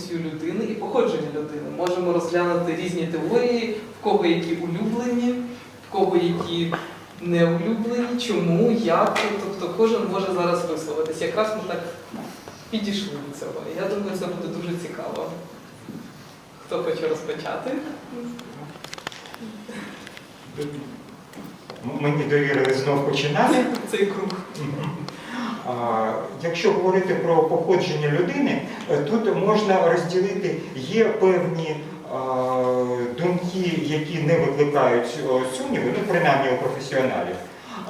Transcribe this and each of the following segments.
еволюцію людини і походження людини. Можемо розглянути різні теорії, в кого які улюблені, в кого які не улюблені, чому, як. Тобто кожен може зараз висловитися. Якраз ми так підійшли до цього. Я думаю, це буде дуже цікаво. Хто хоче розпочати? Мені довірили знов починати. Цей круг. Якщо говорити про походження людини, е, тут можна розділити, є певні думки, які не викликають о, сумніву, ну принаймні у професіоналів.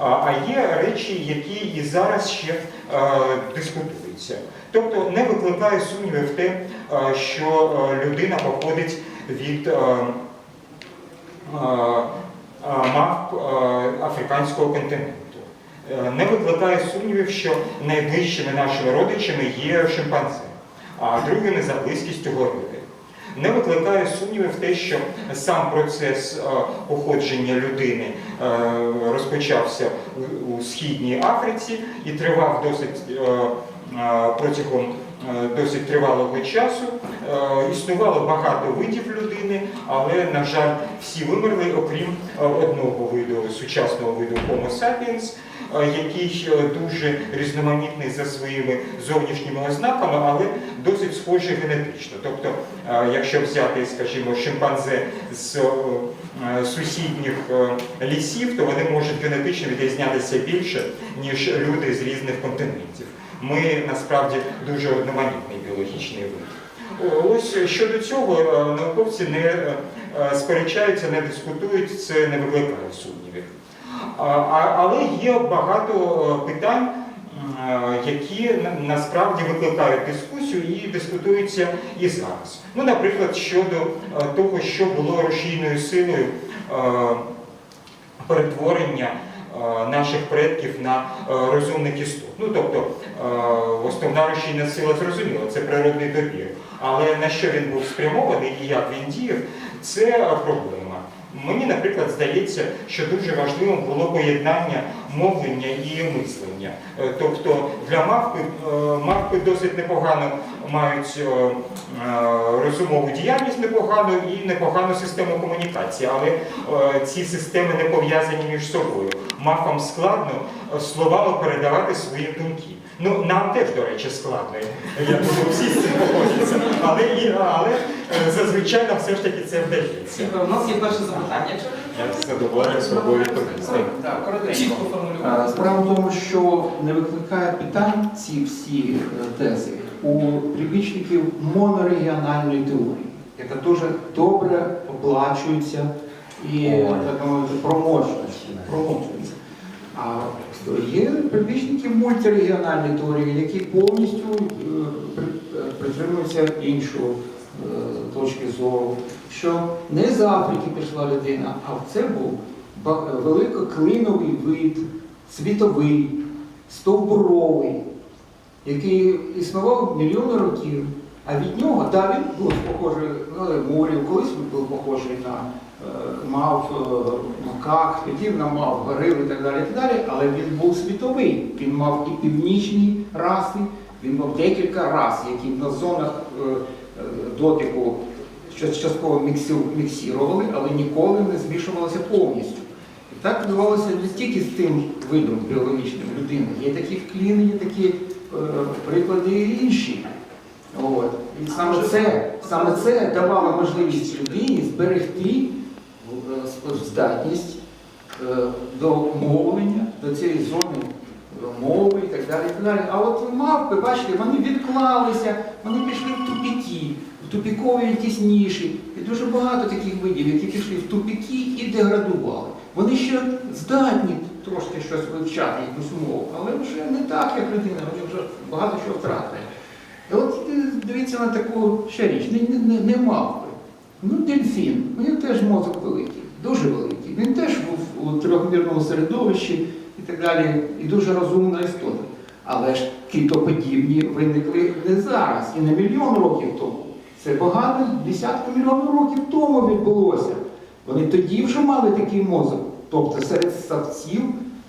А є речі, які і зараз ще е, дискутуються. Тобто не викликає сумнівів те, е, що е, людина походить від е, е, е, африканського континенту. Е, Не викликає сумнівів, що найближчими нашими родичами є шимпанзе, а другими за близькістю горили. Не викликає сумнівів те, що сам процес е, походження людини е, розпочався у- східній Африці і тривав досить протягом досить тривалого часу. Існувало багато видів людини, але, на жаль, всі вимерли, окрім е, одного виду, сучасного виду Homo sapiens, е, який дуже різноманітний за своїми зовнішніми ознаками, але досить схожий генетично. Тобто, е, якщо взяти, скажімо, шимпанзе з сусідніх лісів, то вони можуть генетично відрізнятися більше, ніж люди з різних континентів. Ми насправді дуже одноманітний біологічний вид. Ось щодо цього е, науковці не е, сперечаються, не дискутують, це не викликає сумнівів. Але є багато е, питань, які насправді викликають дискусію і дискутуються і зараз. Ну, наприклад, щодо того, що було рушійною силою перетворення наших предків на розумних істот. Ну, тобто, основна рушійна сила зрозуміла, це природний добір. Але на що він був спрямований і як він діяв, це проблема. Мені, наприклад, здається, що дуже важливим було поєднання мовлення і мислення. Е, Тобто для мавпи, е, мавпи досить непогано мають е, розумову діяльність непогану і непогану систему комунікації, але ці системи не пов'язані між собою. Мавпам складно словами передавати свої думки. Ну, нам теж, до речі, складно. Я думаю, всі з цим погодяться. Але, і- але е, зазвичай нам все ж таки це вдається. У нас є перше запитання, якщо Я з задоволенням спробую відповісти. Так, коротенько. чітко Е, формулювати. Справа в тому, що не викликає питань ці всі е, тези у прибічників монорегіональної теорії, яка дуже добре оплачується і так мовити. А є прибічники мультирегіональної теорії, які повністю е, е, притримуються іншого е, точки зору, що не з Африки пішла людина, а це був великоклиновий вид, світовий, стовбуровий, який існував мільйони років. А від нього, да, він був похожий на лемурів, колись він був похожий на е, мав е, макак, тоді на мав горил і так далі, і так далі, але він був світовий. Він мав і північні раси, він мав декілька рас, які на зонах е, е, дотику частково міксірували, але ніколи не змішувалися повністю. І так відбувалося не тільки з тим видом біологічним людини. Є такі вкліни, є такі е, приклади і інші. От. І саме це, саме це давало можливість людині зберегти е, здатність е, до мовлення, до цієї зони е, мови і так далі. І так далі. А от мавпи, бачите, вони відклалися, вони пішли в тупіки, в тупікові якісь ніші. І дуже багато таких видів, які пішли в тупіки і деградували. Вони ще здатні трошки щось вивчати, якусь мову, але вже не так, як людина, вони вже багато що втратили. І от е, дивіться на таку ще річ, не, не, не мавпи. Ну, дельфін, у нього теж мозок великий, дуже великий. Він теж був у трьохмірному середовищі і так далі, і дуже розумна істота. Але ж китоподібні виникли не зараз і не мільйон років тому. Це багато, десятки мільйонів років тому відбулося. Вони тоді вже мали такий мозок. Тобто серед ставців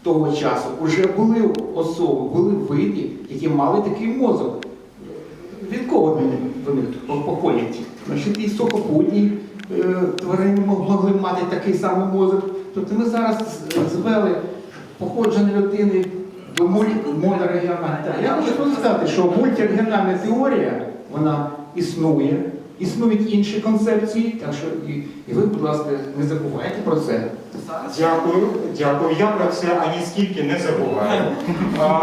того часу вже були особи, були види, які мали такий мозок. Від кого вони, вони Значить, І сухопутні е, тварини могли мати такий самий мозок. Тобто ми зараз звели походження людини до мульторегіональної. Я хочу сказати, що мультирегіональна теорія вона існує існують інші концепції, так що і, і ви, будь ласка, не забувайте про це. Дякую, дякую. Я про це ані скільки не забуваю. А,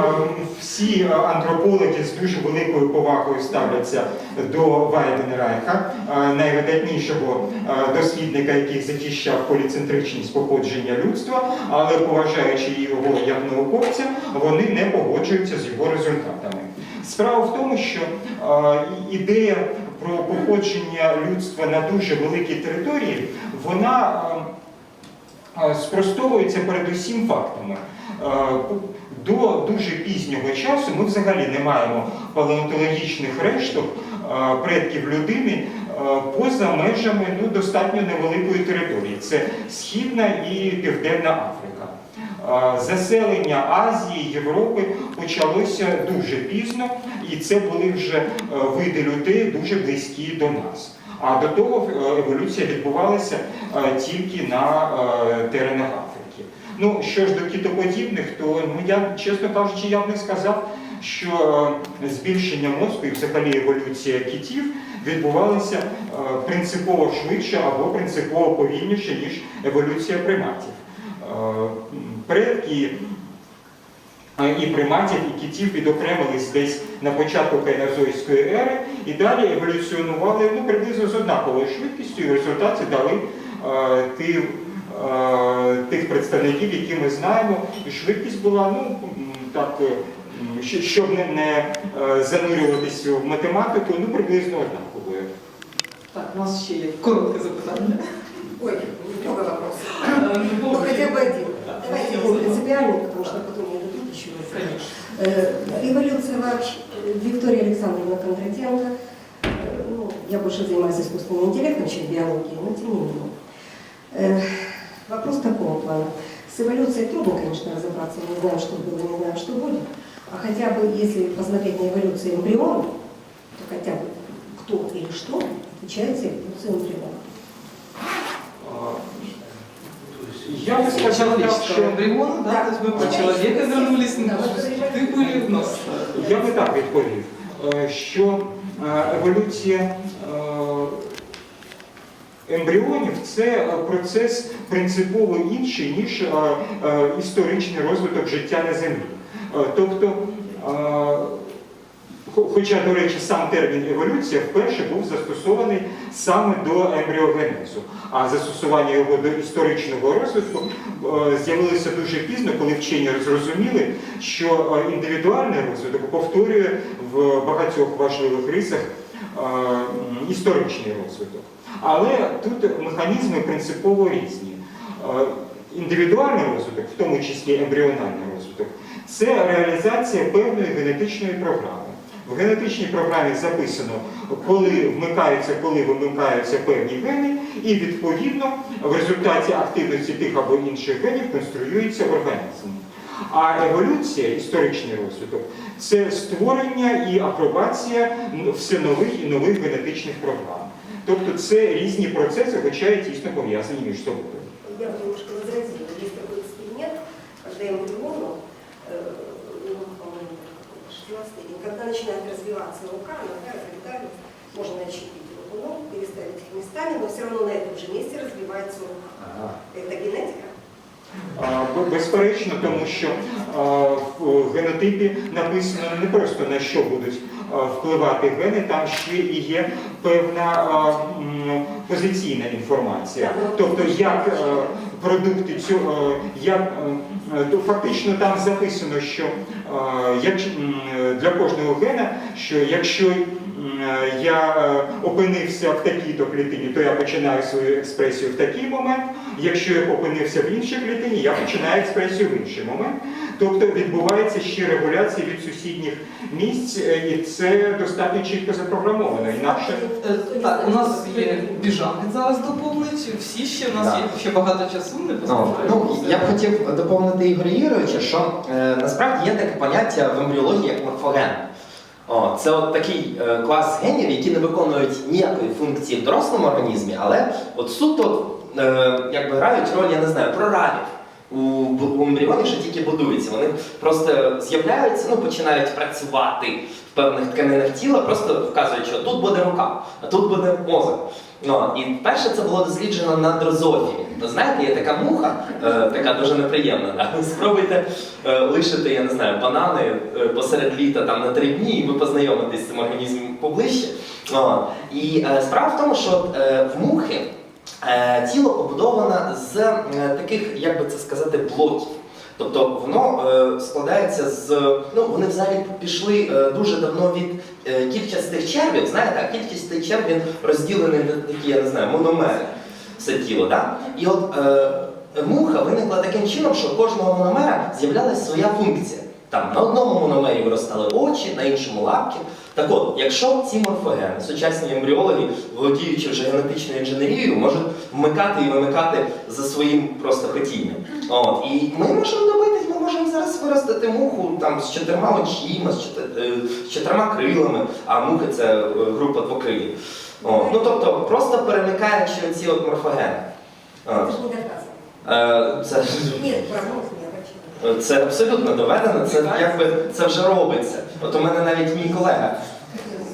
Всі антропологи з дуже великою повагою ставляться до Вайденрайха, найвидатнішого дослідника, який захищав поліцентричність походження людства, але поважаючи його як науковця, вони не погоджуються з його результатами. Справа в тому, що е, ідея про походження людства на дуже великій території, вона е, Е, спростовується передусім фактами. Е, До дуже пізнього часу ми взагалі не маємо палеонтологічних решток предків людини поза межами ну, достатньо невеликої території. Це Східна і Південна Африка. Заселення Азії, Європи почалося дуже пізно, і це були вже е, види людей дуже близькі до нас. А до того е, еволюція відбувалася е, тільки на теренах Африки. Ну, що ж до кітоподібних, то ну, я, чесно кажучи, я б не сказав, що збільшення мозку і взагалі еволюція кітів відбувалася принципово швидше або принципово повільніше, ніж еволюція приматів. Предки е, і приматів, і кітів відокремились десь на початку кайнозойської ери і далі еволюціонували ну, приблизно з однаковою швидкістю, і в результаті дали е, тих, е, тих представників, які ми знаємо. І швидкість була, ну так, е, щоб не, не е, занурюватися в математику, ну приблизно однаковою. так, у нас ще є коротке запитання. Ой, много вопросов. Е, Ну, хотя бы один. Да. Давайте не принципиальный, потому что потом мне дадут еще. Эволюция вообще. Э, Виктория Александровна Кондратенко. Э, Ну, я больше занимаюсь искусственным интеллектом, чем биологией, но тем не менее. Э, Вопрос такого плана. С эволюцией трудно, конечно, разобраться. Мы не знаем, что было, не знаем, что будет. А хотя бы, если посмотреть на эволюцию эмбриона, то хотя бы кто или что отвечает за эволюцию эмбриона. Я би сказав, так, Человеческого що эмбриона, да, Да. то есть мы про человека вернулись, Да, ну, вот это ты были в нас. Я би так відповів, е, що е, еволюція е, ембріонів це е, процес принципово інший, ніж е, е, історичний розвиток життя на землі. Е, Тобто, е, хо- хоча, до речі, сам термін еволюція вперше був застосований саме до ембріогенезу, а застосування його до історичного розвитку е, з'явилося дуже пізно, коли вчені зрозуміли, що е, індивідуальний розвиток повторює в багатьох важливих рисах е, історичний розвиток. Але тут механізми принципово різні. Індивідуальний розвиток, в тому числі ембріональний розвиток, це реалізація певної генетичної програми. В генетичній програмі записано, коли вмикаються, коли вимикаються певні гени, і відповідно в результаті активності тих або інших генів конструюється організм. А еволюція, історичний розвиток, це створення і апробація все нових і нових генетичних програм. Тобто це різні процеси, хоча і тісно пов'язані між собою. Начинает развиваться рука, нога, далее, можно начепить руку, ногу, переставить их местами, но все равно на этом же месте развивается рука. Это генетика. Безперечно, тому що в генотипі написано не просто на що будуть впливати гени, там ще і є певна позиційна інформація. Тобто, як е, продукти цю, е, як е, то фактично там записано, що е, як, для кожного гена, що якщо я опинився в такій-то клітині, то я починаю свою експресію в такий момент. Якщо я опинився в іншій клітині, я починаю експресію в інший момент. Тобто відбувається ще регуляція від сусідніх місць, е, і це достатньо чітко запрограмовано. Інакше Е, Так, у нас є біжанець зараз доповнить, всі ще, у нас Да. є ще багато часу, не Ну, ну, я б хотів доповнити Ігоря Юрійовича, що е, насправді є таке поняття в ембріології як морфоген. О, це от такий е, клас генів, які не виконують ніякої функції в дорослому організмі, але от суто е, якби грають роль, я не знаю, прорабів. У, у ембріоні, що тільки будуються. Вони просто з'являються, ну починають працювати в певних тканинах тіла, просто вказують, що тут буде рука, а тут буде мозок. Ну, і перше це було досліджено на дрозофілі. Ну, знаєте, є така муха, е, така дуже неприємна. Да? Спробуйте е, лишити, я не знаю, банани е, посеред літа там на три дні, і ви познайомитесь з цим організмом поближче. О, і е, справа в тому, що е, в мухи тіло побудовано з е, таких, як би це сказати, блоків. Тобто воно е, складається з. Ну, вони взагалі пішли е, дуже давно від е, червів. Знаєте, а кількість черв він розділений на такі, я не знаю, мономери все тіло. Да? І от е, муха виникла таким чином, що кожного мономера з'являлася своя функція. Там на одному мономері виростали очі, на іншому лапки. Так от, якщо ці морфогени, сучасні ембріологи, володіючи вже генетичною інженерією, можуть вмикати і вимикати за своїм просто хотінням. От, і ми можемо добитись, ми можемо зараз виростити муху там з чотирма очима, з, чотир- е, з чотирма крилами, а мухи це е, група двокрилів. Ну тобто, просто перемикаючи оці от морфогени. От. Е, Це, Нет, прогноз не обращен. це абсолютно доведено, це якби це вже робиться. От у мене навіть мій колега.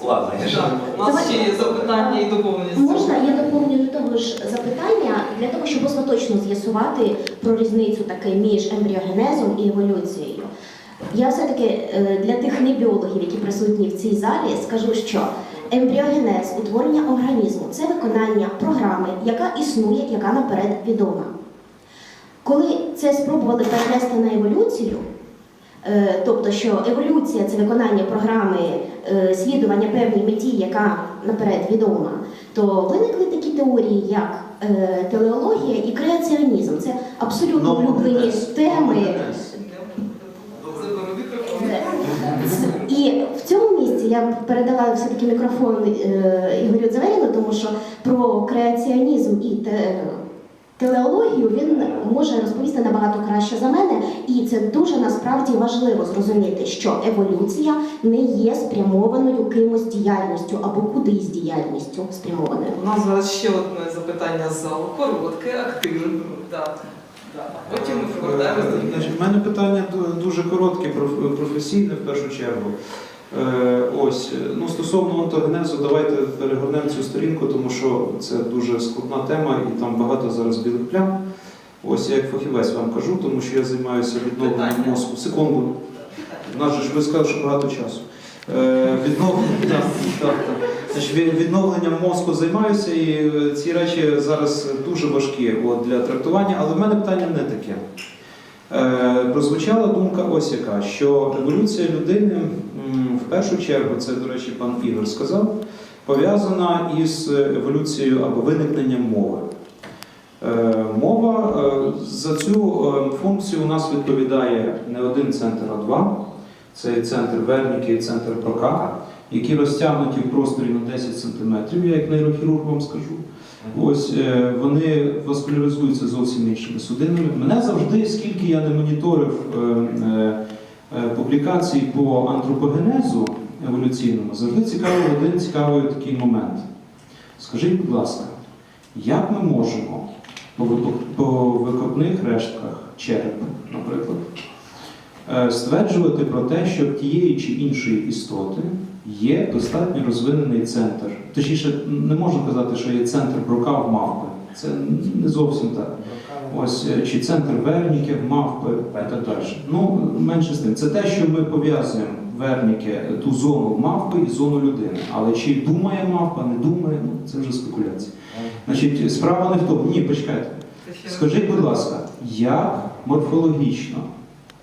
Ладно, я У нас ще є запитання і доповнення. Можна я доповню до того ж запитання для того, щоб остаточно з'ясувати про різницю таки між ембріогенезом і еволюцією. Я все-таки е, для тих небіологів, які присутні в цій залі, скажу, що ембріогенез, утворення організму це виконання програми, яка існує, яка наперед відома. Коли це спробували перенести на еволюцію, е, тобто, що еволюція це виконання програми е, слідування певній меті, яка наперед відома, то виникли такі теорії, як е, телеологія і креаціонізм. Це абсолютно улюблені теми. І в цьому місці я передала все-таки мікрофон е, Ігорю Дзеверіну, тому що про креаціонізм і те, телеологію він може розповісти набагато краще за мене. І це дуже насправді важливо зрозуміти, що еволюція не є спрямованою кимось діяльністю або кудись діяльністю спрямованою. У нас зараз ще одне запитання з залу. Коротке, активне. Да. Да. Потім ми повертаємося в мене питання дуже коротке, професійне в першу чергу. Е, Ось, е, ну стосовно онтогенезу, давайте перегорнемо цю сторінку, тому що це дуже складна тема і там багато зараз білих плям. Ось я як фахівець вам кажу, тому що я займаюся відновленням мозку. Секунду. Нас же ж ви сказали, що багато часу. Е, відновлення, так, так, так. Значить, відновленням мозку займаюся, і ці речі зараз дуже важкі от, для трактування, але в мене питання не таке. Е, прозвучала думка ось яка, що еволюція людини першу чергу, це, до речі, пан Ігор сказав, пов'язана із еволюцією або виникненням мови. Е, Мова е, за цю е, функцію у нас відповідає не один центр, а два. Це центр Верніки і центр Брока, які розтягнуті в просторі на 10 см, я як нейрохірург вам скажу. Ось вони васкуляризуються зовсім іншими судинами. Мене завжди, скільки я не моніторив публікацій по антропогенезу еволюційному, завжди цікавий один цікавий такий момент. Скажіть, будь ласка, як ми можемо по викопних рештках черепу, наприклад, е, стверджувати про те, що в тієї чи іншої істоти є достатньо розвинений центр. Точніше, не можна казати, що є центр брока в мавпи. Це не зовсім так. Ось е, чи центр верніки в мавпи і так далі. Ну, менше з тим. Це те, що ми пов'язуємо верніки, ту зону мавпи і зону людини. Але чи думає мавпа, не думає, ну це вже спекуляція. Значить, справа не в тому. Ні, почекайте. Скажіть, будь ласка, як морфологічно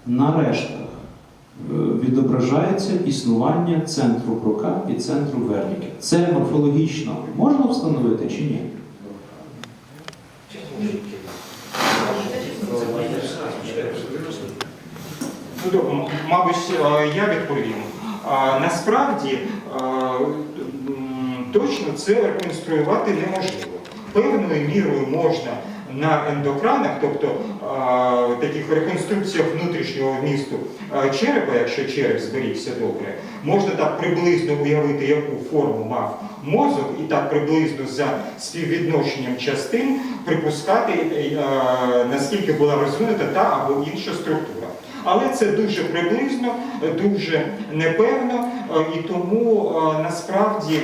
на рештках е, відображається існування центру Брока і центру Верніки? Це морфологічно можна встановити чи ні? Добре, мабуть, е, я відповім. Насправді е, точно це реконструювати неможливо. Певною мірою можна на ендокранах, тобто таких реконструкціях внутрішнього вмісту черепа, якщо череп зберігся добре, можна так приблизно уявити, яку форму мав мозок, і так приблизно за співвідношенням частин припускати, е, наскільки була розвинута та або інша структура. Але це дуже приблизно, дуже непевно, е, і тому е, насправді е,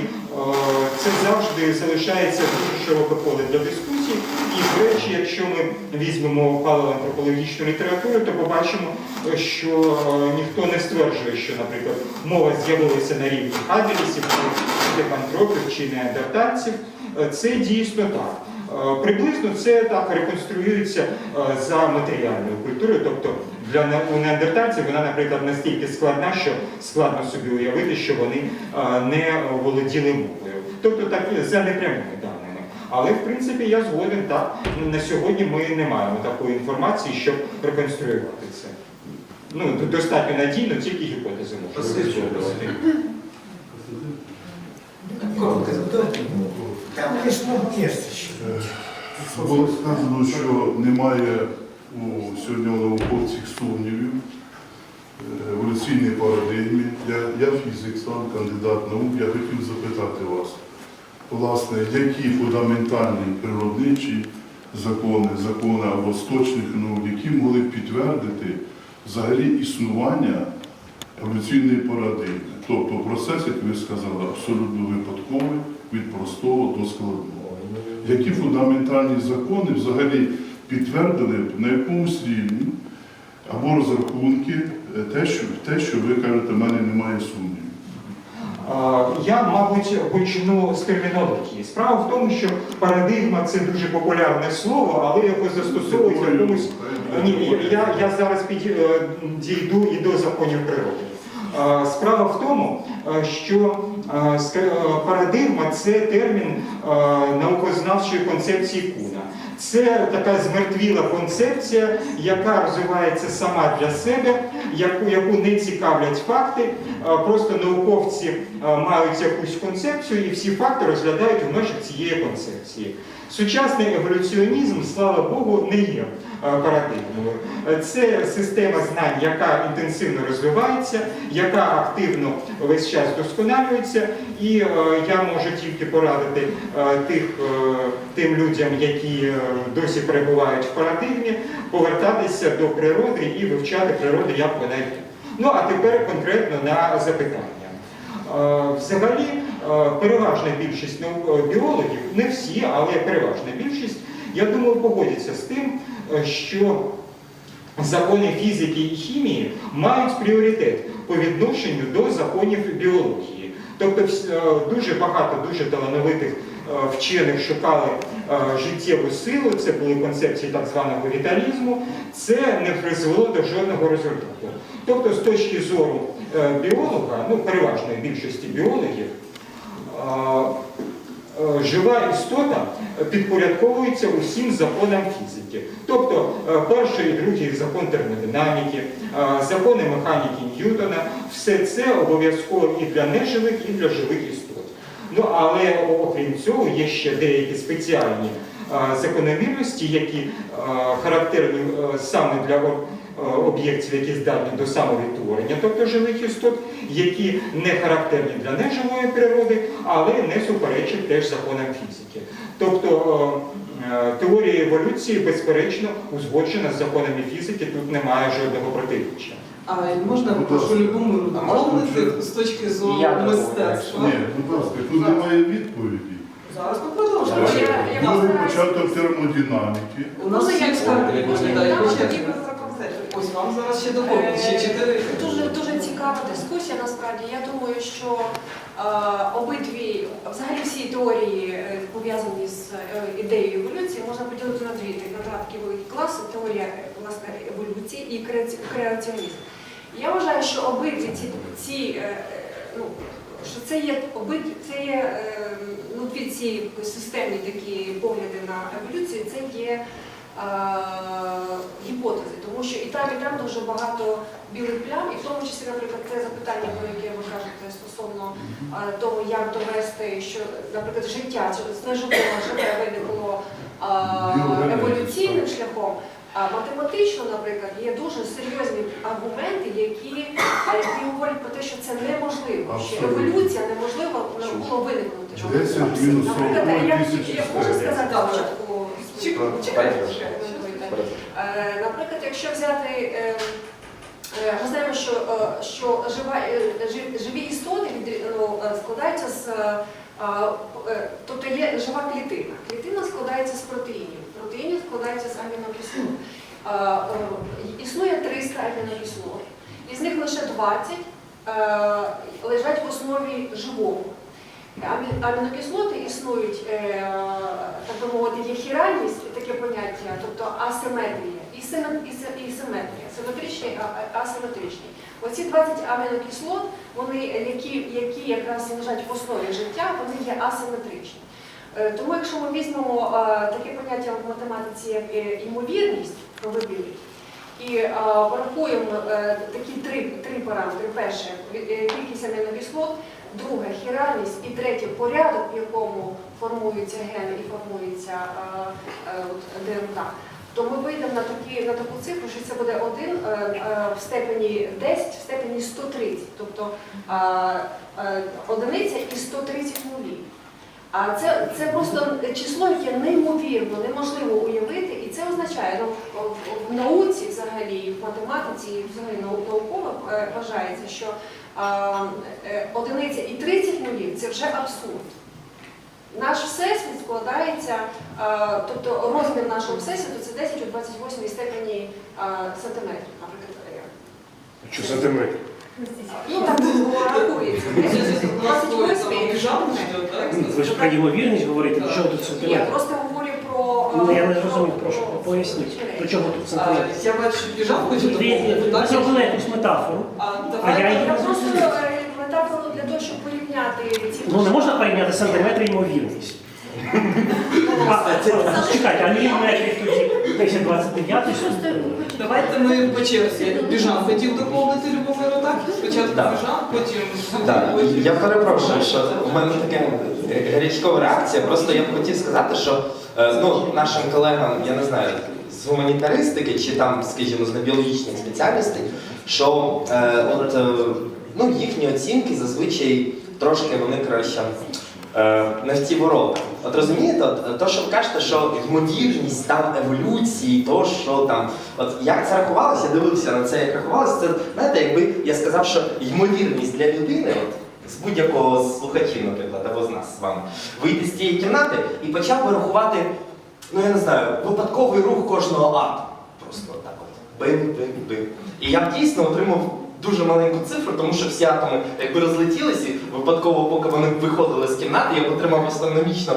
це завжди залишається дуже широке поле для дискусій. І, до речі, якщо ми візьмемо палеоантропологічну літературу, то побачимо, що ніхто не стверджує, що, наприклад, мова з'явилася на рівні хабелісів, чи депантропів чи неандертальців. Це дійсно так. Приблизно це так реконструюється за матеріальною культурою, тобто для у неандертальців вона, наприклад, настільки складна, що складно собі уявити, що вони е, не володіли мовою. Тобто так за непрямими даними. Але в принципі я згоден так. На сьогодні ми не маємо такої інформації, щоб реконструювати це. Ну, достатньо надійно, тільки гіпотези можуть висловлювати. Там лишь на місці. Було сказано, що немає у сьогодні у науковців сумнівів еволюційній парадигмі. Я, я фізик, сам кандидат наук. Я хотів запитати вас, власне, які фундаментальні природничі закони, закони або з точних наук, які могли б підтвердити взагалі існування еволюційної парадигми. Тобто процес, як ви сказали, абсолютно випадковий від простого до складного які фундаментальні закони взагалі підтвердили на якомусь рівні або розрахунки е, те, що, те, що ви кажете, в мене немає сумнівів. Я, мабуть, почну з термінології. Справа в тому, що парадигма це дуже популярне слово, але його застосовують якомусь. Ні, я, я зараз під, е, і до законів природи. Справа в тому, що парадигма це термін наукознавчої концепції Куна. Це така змертвіла концепція, яка розвивається сама для себе, яку, яку не цікавлять факти. Просто науковці мають якусь концепцію і всі факти розглядають в межах цієї концепції. Сучасний еволюціонізм, слава Богу, не є парадигмою. Е, Це система знань, яка інтенсивно розвивається, яка активно весь час досконалюється, і е, я можу тільки порадити е, тих, е, тим людям, які е, досі перебувають в парадигмі, повертатися до природи і вивчати природу, як вона є. Ну а тепер конкретно на запитання. Е, Взагалі, е, переважна більшість е, біологів, не всі, але переважна більшість, я думаю, погодяться з тим, е, що закони фізики і хімії мають пріоритет по відношенню до законів біології. Тобто е, дуже багато дуже талановитих е, вчених шукали е, життєву силу, це були концепції так званого віталізму, це не призвело до жодного результату. Тобто, з точки зору е, біолога, ну переважної більшості біологів, е, е, жива істота підпорядковується усім законам фізики. Тобто е, перший і другий закон термодинаміки, е, закони механіки Ньютона, все це обов'язково і для неживих, і для живих істот. Ну але окрім цього є ще деякі спеціальні е, закономірності, які е, характерні е, саме для е, об'єктів, які здатні до самовідтворення, тобто живих істот, які не характерні для неживої природи, але не суперечать теж законам фізики. Тобто е, е, теорія еволюції, безперечно, узгоджена з законами фізики, тут немає жодного протиріччя. А можна ласка. Любомиру доповнити з точки зору мистецтва? Ні, будь ласка, тут немає відповіді. Зараз ми. Е, Другий постараюсь. початок термодинаміки. У нас всі експерти відповідають Ось вам зараз ще доповнить, ще чотири. Дуже дуже цікава дискусія. Насправді я думаю, що е, обидві, взагалі всі теорії е, пов'язані з е, ідеєю еволюції, можна поділити на дві на два такі великі класи: теорія е, власне еволюції і креаці- креаціонізм. Я вважаю, що обидві ці, ці е, е, ну, що це є обидві, це є е, ну, дві ці системні такі погляди на еволюцію, це є гіпотези, тому що і там, і там дуже багато білих плям, і в тому числі, наприклад, те запитання, про яке ви кажете стосовно е, того, як довести, що, наприклад, життя чи з неживого життя виникло е, еволюційним шляхом. А математично, наприклад, є дуже серйозні аргументи, які, які говорять про те, що це неможливо, що еволюція неможлива не було виникнути. 10 Наприклад, я, я можу сказати? Чекайте. Е, Наприклад, якщо взяти, е, е, ми знаємо, що, що жива, живі істоти ну, складаються з, тобто є жива клітина. Клітина складається з протеїнів. Протеїнів складається з амінокислот. Існує 300 амінокислот, із них лише 20 е, лежать в основі живого. Амі- Амінокислоти існують, е, так би мовити, є хіральність, таке поняття, тобто асиметрія, і симе- і і симетрія, а- асиметричні. Оці 20 амінокислот, вони, які, які якраз лежать в основі життя, вони є асиметричні. Е, Тому якщо ми візьмемо е, таке поняття в математиці, як ймовірність probability, і порахуємо такі три, три параметри. Перше кількість амінокислот, друге хіральність і третє порядок, в якому формуються гени і формується е, е, ДНК. То ми вийдемо на, такі, на таку цифру, що це буде 1 в степені 10, в степені 130, тобто е, е, одиниця і 130 нулів. А це, це просто число, яке неймовірно, неможливо уявити, і це означає, ну, в- науці взагалі, в математиці, і взагалі нау- науково е, вважається, що е, одиниця і 30 нулів це вже абсурд. Наш всесвіт складається, тобто розмір нашого всесвіту це 10 у 28 степені сантиметрів, наприклад. е. Що сантиметр? Ну так рахується. 28 Піжаму ждет. Ви ж про ймовірність говорите, до чого тут Я сантиметр? просто говорю про... Ну, я не зрозумів, прошу, про- поясніть, до чого тут А, сантиметр? Я бачу піжаму, хочу Ви доповнити. ви зробили якусь метафору, А а я давайте її Я не просто е, метафору для того, щоб порівняти ці Ну не можна порівняти сантиметри і ймовірність. А, а, чекайте, а міліметрів тоді 10-29 Давайте ми по черзі. Біжан хотів доповнити Любомиру, так? Спочатку Да. Біжан, потім Так, потім- я перепрошую, що в мене така гарячкова реакція. Просто я б хотів сказати, що е, ну, нашим колегам, я не знаю, з гуманітаристики чи там, скажімо, з біологічних спеціальностей, що е, от, е, ну, їхні оцінки зазвичай трошки вони краще. е, Не в ті ворота. От розумієте, от, то, що ви кажете, що ймовірність там еволюції, то що там, от як це рахувалося, дивився на це, як рахувалося, це знаєте, якби я сказав, що ймовірність для людини, от з будь-якого з слухачів, наприклад, або з нас з вами, вийти з цієї кімнати і почав би рахувати, ну я не знаю, випадковий рух кожного атому. Просто отак от. Бим, бим, бим. І я б дійсно отримав дуже маленьку цифру, тому що всі атоми якби розлетілися, випадково, поки вони виходили з кімнати, я б отримав астрономічно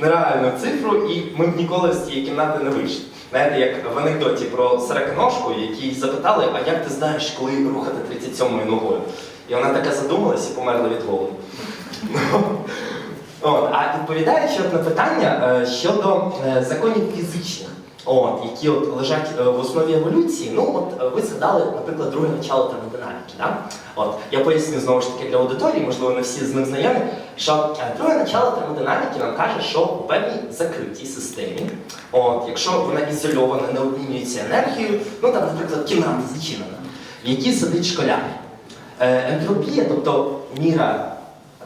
нереальну цифру, і ми б ніколи з цієї кімнати не вийшли. Знаєте, як в анекдоті про сороконожку, якій запитали, а як ти знаєш, коли рухати 37-ю ногою? І вона така задумалась і померла від голоду. От, а відповідаючи на питання е, щодо е, законів фізичних, от, які от лежать е, в основі еволюції, ну от ви згадали, наприклад, друге начало термодинаміки. Да? От, я поясню знову ж таки для аудиторії, можливо, не всі з ним знайомі, що друге начало термодинаміки нам каже, що у певній закритій системі, от, якщо вона ізольована, не обмінюється енергією, ну там, наприклад, кімната зачинена, в якій сидить школяр. Е, Ентропія, тобто міра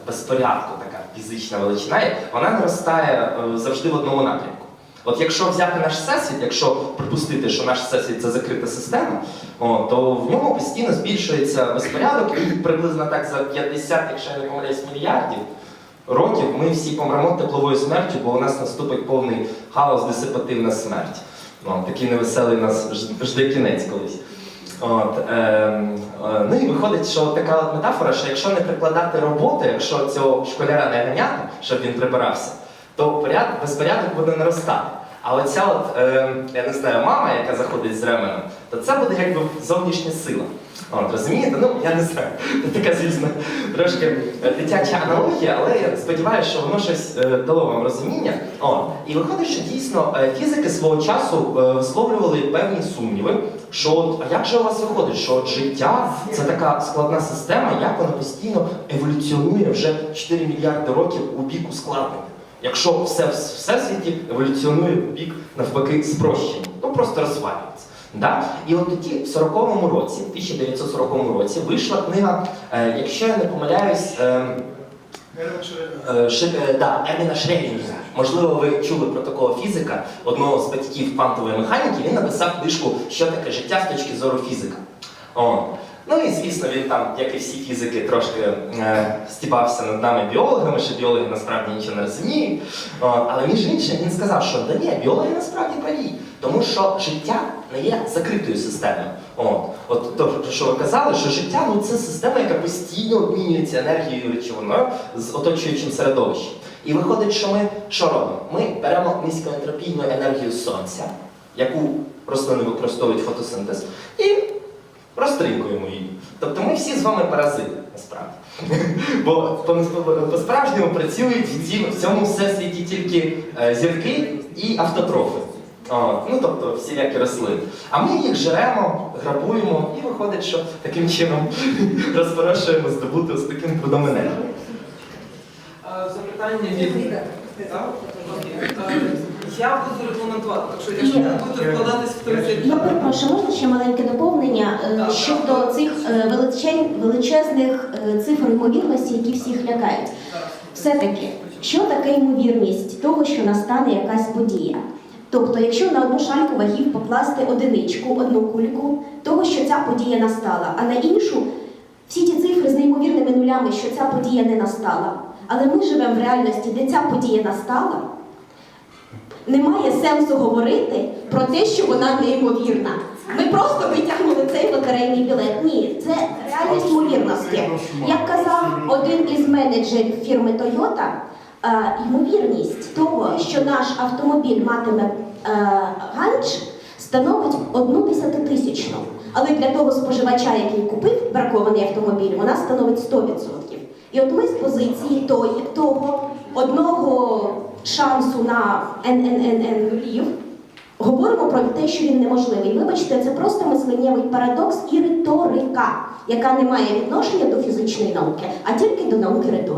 безпорядку, така фізична величина, вона наростає е, завжди в одному напрямку. От якщо взяти наш всесвіт, якщо припустити, що наш всесвіт це закрита система, о, то в ньому постійно збільшується безпорядок, і приблизно так за 50, якщо я не помиляюсь, мільярдів років ми всі помремо тепловою смертю, бо у нас наступить повний хаос, дисипативна смерть. О, такий невеселий нас жде кінець колись. От, е, е, ну і виходить, що така от метафора, що якщо не прикладати роботи, якщо цього школяра не ганяти, щоб він прибирався, то поряд, безпорядок буде наростати. А оця от, е, я не знаю, мама, яка заходить з ременем, то це буде якби зовнішня сила. От, розумієте? Ну, я не знаю. Така, звісно, трошки е, дитяча аналогія, але я сподіваюся, що воно щось е, дало вам розуміння. О, і виходить, що дійсно е, фізики свого часу е, висловлювали певні сумніви, що от, а як же у вас виходить, що от життя це така складна система, як вона постійно еволюціонує вже 4 мільярди років у бік ускладнення. Якщо все в всесвіті еволюціонує у бік навпаки спрощення, ну просто розвалюється. Да? І от тоді, в 40-му році, 1940 році, вийшла книга, е, якщо я не помиляюсь, е, е, Ш, е, да, Ерміна Шрейдінгера. Можливо, ви чули про такого фізика, одного з батьків квантової механіки, він написав книжку Що таке життя з точки зору фізика. О. Ну і звісно, він там, як і всі фізики, трошки е, стібався над нами біологами, що біологи насправді нічого не розуміють. О, але між іншим він сказав, що да ні, біологи насправді праві, тому що життя не є закритою системою. О, от то, що ви казали, що життя ну, це система, яка постійно обмінюється енергією речовиною з оточуючим середовищем. І виходить, що ми що робимо? Ми беремо низькоентропійну енергію сонця, яку рослини використовують фотосинтез, і розтринкуємо її. Тобто ми всі з вами паразити, насправді. Бо по- по-справжньому працюють в цьому всесвіті тільки е, зірки і автотрофи. Ну тобто всілякі рослини. А ми їх жеремо, грабуємо і виходить, що таким чином розпорошуємо здобути ось таким трудом енергії. Е, Запитання від Так? Я буду регламентувати, так що якщо не буду вкладатись в 30 Я перепрошую, можна ще маленьке доповнення е, Так, щодо так. цих е, величезних е, цифр ймовірності, які всіх лякають. Все-таки, що таке ймовірність того, що настане якась подія? Тобто, якщо на одну шальку вагів покласти одиничку, одну кульку, того, що ця подія настала, а на іншу всі ті цифри з неймовірними нулями, що ця подія не настала. Але ми живемо в реальності, де ця подія настала. Немає сенсу говорити про те, що вона неймовірна. Ми просто витягнули цей лотерейний білет. Ні, це реальність ймовірності. Як казав один із менеджерів фірми Toyota, ймовірність того, що наш автомобіль матиме е, ганч, становить одну десятитисячну. Але для того споживача, який купив бракований автомобіль, вона становить 100%. І от ми з позиції той- того одного шансу на ННН нулів говоримо про те, що він неможливий. Вибачте, це просто мисленнєвий парадокс і риторика, яка не має відношення до фізичної науки, а тільки до науки риторики.